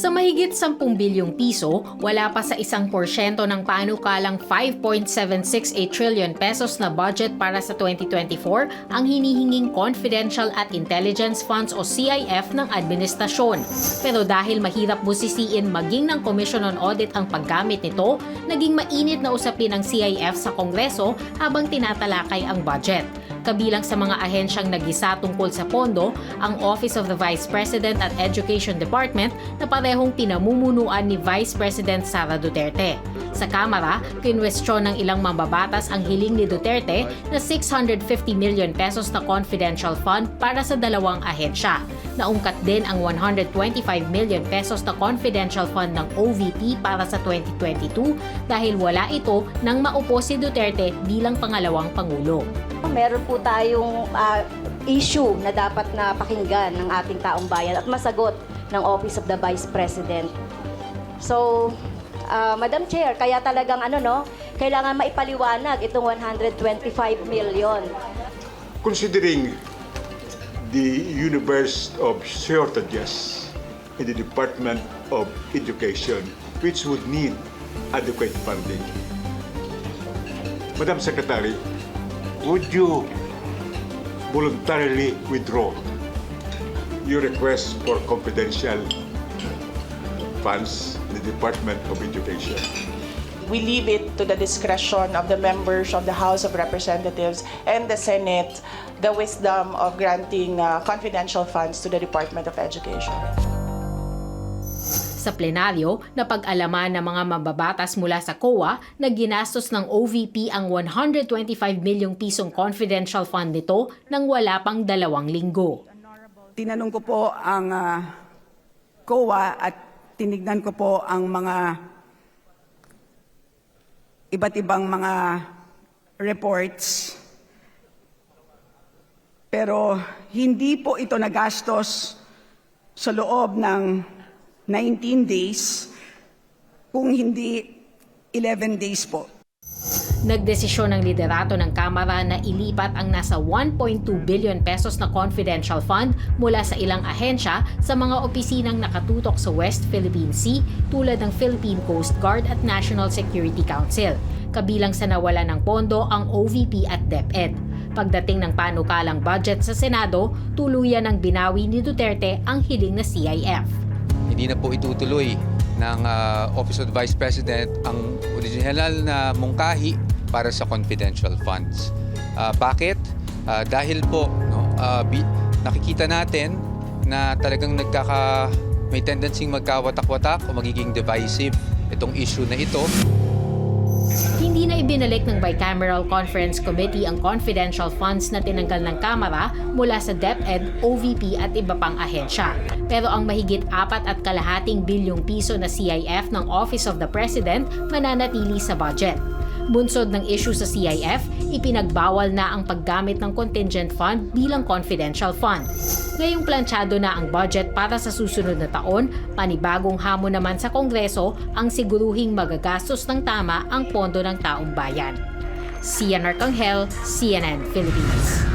Sa mahigit 10 bilyong piso, wala pa sa isang porsyento ng panukalang 5.768 trillion pesos na budget para sa 2024 ang hinihinging Confidential at Intelligence Funds o CIF ng administrasyon. Pero dahil mahirap busisiin maging ng Commission on Audit ang paggamit nito, naging mainit na usapin ng CIF sa Kongreso habang tinatalakay ang budget. Kabilang sa mga ahensyang nagisa tungkol sa pondo, ang Office of the Vice President at Education Department na parehong pinamumunuan ni Vice President Sara Duterte. Sa Kamara, kinwestiyon ng ilang mambabatas ang hiling ni Duterte na 650 million pesos na confidential fund para sa dalawang ahensya. Naungkat din ang 125 million pesos na confidential fund ng OVP para sa 2022 dahil wala ito nang maupo si Duterte bilang pangalawang pangulo. Meron po tayong ah, issue na dapat na pakinggan ng ating taong bayan at masagot ng Office of the Vice President. So, ah, Madam Chair, kaya talagang ano no, kailangan maipaliwanag itong 125 million. Considering the universe of shortages in the Department of Education, which would need adequate funding. Madam Secretary, would you voluntarily withdraw your request for confidential funds in the Department of Education? We leave it to the discretion of the members of the House of Representatives and the Senate the wisdom of granting uh, confidential funds to the Department of Education. Sa plenaryo, napag-alaman ng mga mambabatas mula sa COA na ginastos ng OVP ang 125 milyong pisong confidential fund nito nang wala pang dalawang linggo. Tinanong ko po ang ah, COA at tinignan ko po ang mga iba't ibang mga reports. Pero hindi po ito nagastos sa loob ng 19 days, kung hindi 11 days po. Nagdesisyon ng liderato ng Kamara na ilipat ang nasa 1.2 billion pesos na confidential fund mula sa ilang ahensya sa mga opisinang nakatutok sa West Philippine Sea tulad ng Philippine Coast Guard at National Security Council. Kabilang sa nawala ng pondo ang OVP at DepEd. Pagdating ng panukalang budget sa Senado, tuluyan ng binawi ni Duterte ang hiling na CIF. hindi na po itutuloy ng ah, Office of the Vice President ang original na mungkahi para sa confidential funds. Ah, bakit? Ah, dahil po no, ah, bi- nakikita natin na talagang nagkaka may tendency magkawatak-watak o magiging divisive itong issue na ito. Hindi na ibinalik ng Bicameral Conference Committee ang confidential funds na tinanggal ng Kamara mula sa DepEd, OVP at iba pang ahensya. Pero ang mahigit apat at kalahating bilyong piso na CIF ng Office of the President mananatili sa budget. Bunsod ng issue sa CIF, ipinagbawal na ang paggamit ng contingent fund bilang confidential fund. Ngayong planchado na ang budget para sa susunod na taon, panibagong hamon naman sa Kongreso ang siguruhing magagastos ng tama ang pondo ng taong bayan. Cian Arcangel, CNN Philippines.